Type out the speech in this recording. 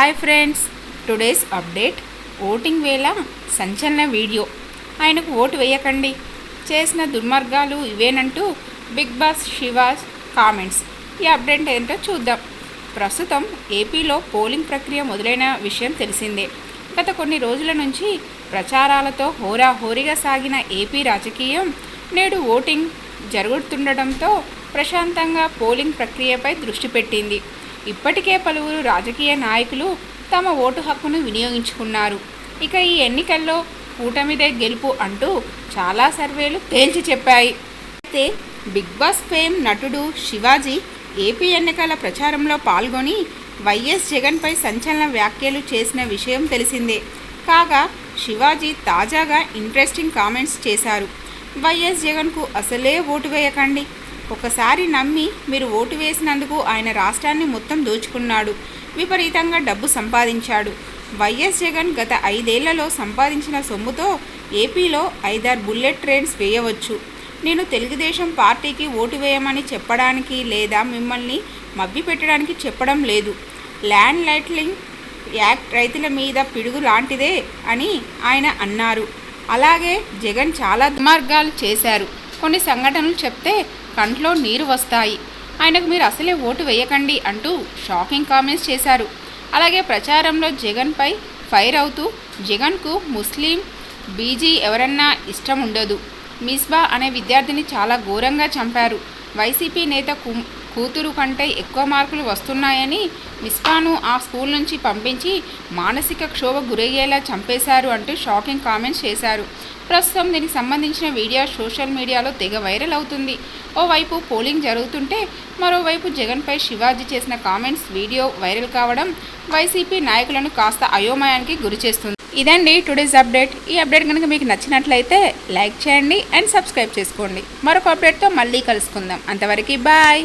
Hi friends today's update voting వేళ సంచలన video. ఆయనకు ఓటు వేయకండి. చేసిన దుర్మార్గాలు ఇవేనంటూ బిగ్ బాస్ శివాస్ కామెంట్స్. ఈ అప్డేట్ ఏంటో చూద్దాం. ప్రస్తుతం ఏపీలో పోలింగ్ ప్రక్రియ మొదలైన విషయం తెలిసిందే. గత కొన్ని రోజుల నుంచి ప్రచారాలతో హోరాహోరీగా సాగిన ఏపీ రాజకీయం నేడు ఓటింగ్ జరుగుతుండటంతో ప్రశాంతంగా పోలింగ్ ప్రక్రియపై దృష్టి పెట్టింది. ఇప్పటికే పలువురు రాజకీయ నాయకులు తమ ఓటు హక్కును వినియోగించుకున్నారు. ఇక ఈ ఎన్నికల్లో కూటమిదే గెలుపు అంటూ చాలా సర్వేలు తేల్చి చెప్పాయి. అయితే బిగ్ బాస్ ఫేమ్ నటుడు శివాజీ ఏపీ ఎన్నికల ప్రచారంలో పాల్గొని వైఎస్ జగన్పై సంచలన వ్యాఖ్యలు చేసిన విషయం తెలిసిందే. కాగా శివాజీ తాజాగా ఇంట్రెస్టింగ్ కామెంట్స్ చేశారు. వైఎస్ జగన్కు అసలే ఓటు వేయకండి. ఒకసారి నమ్మి మీరు ఓటు వేసినందుకు ఆయన రాష్ట్రాన్ని మొత్తం దోచుకున్నాడు. విపరీతంగా డబ్బు సంపాదించాడు. వైఎస్ జగన్ గత ఐదేళ్ళలో సంపాదించిన సొమ్ముతో ఏపీలో ఐదారు బుల్లెట్ ట్రైన్స్ వేయవచ్చు. నేను తెలుగుదేశం పార్టీకి ఓటు వేయమని చెప్పడానికి లేదా మిమ్మల్ని మభ్యపెట్టడానికి చెప్పడం లేదు. ల్యాండ్ లైట్లింగ్ యాక్ట్ రైతుల మీద పిడుగు లాంటిదే అని ఆయన అన్నారు. అలాగే జగన్ చాలా దుర్మార్గాలు చేశారు. కొన్ని సంఘటనలు చెప్తే కంట్లో నీరు వస్తాయి. ఆయనకు మీరు అసలే ఓటు వేయకండి అంటూ షాకింగ్ కామెంట్స్ చేశారు. అలాగే ప్రచారంలో జగన్పై ఫైర్ అవుతూ జగన్కు ముస్లిం బీజీ ఎవరన్నా ఇష్టం ఉండదు. మిస్బా అనే విద్యార్థిని చాలా ఘోరంగా చంపారు. వైసీపీ నేత కు- కూతురు కంటే ఎక్కువ మార్కులు వస్తున్నాయని మిస్బాను ఆ స్కూల్ నుంచి పంపించి మానసిక క్షోభ గురయ్యేలా చంపేశారు అంటూ షాకింగ్ కామెంట్స్ చేశారు. ప్రస్తుతం దీనికి సంబంధించిన వీడియో సోషల్ మీడియాలో తెగ వైరల్ అవుతుంది. ఓవైపు పోలింగ్ జరుగుతుంటే మరోవైపు జగన్పై శివాజీ చేసిన కామెంట్స్ వీడియో వైరల్ కావడం వైసీపీ నాయకులను కాస్త అయోమయానికి గురిచేస్తుంది ఇదండి టుడేస్ అప్డేట్. ఈ అప్డేట్ కనుక మీకు నచ్చినట్లయితే లైక్ చేయండి అండ్ సబ్స్క్రైబ్ చేసుకోండి. మరొక అప్డేట్తో మళ్ళీ కలుసుకుందాం. అంతవరకు బాయ్.